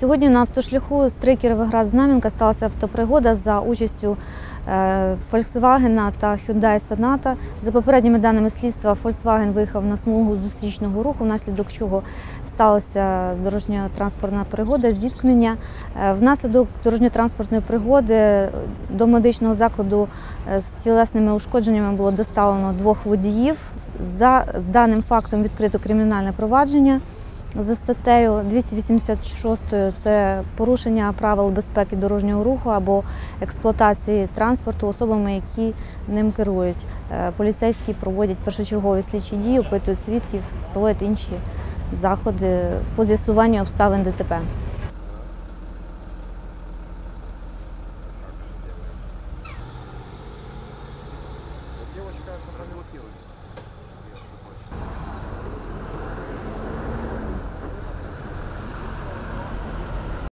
Сьогодні на автошляху стрий Кіровоград Знам'янка сталася автопригода за участю е, Volkswagen та Hyundai Sonata. За попередніми даними слідства, Volkswagen виїхав на смугу зустрічного руху, внаслідок чого сталася дорожньо-транспортна пригода, зіткнення. Е, Внаслідок дорожньо-транспортної пригоди до медичного закладу е, з тілесними ушкодженнями було доставлено двох водіїв. За даним фактом відкрито кримінальне провадження за статтею 286 це порушення правил безпеки дорожнього руху або експлуатації транспорту особами, які ним керують. Е, Поліцейські проводять першочергові слідчі дії, опитують свідків, проводять інші заходи по з'ясуванню обставин ДТП. Девочка разблокирует.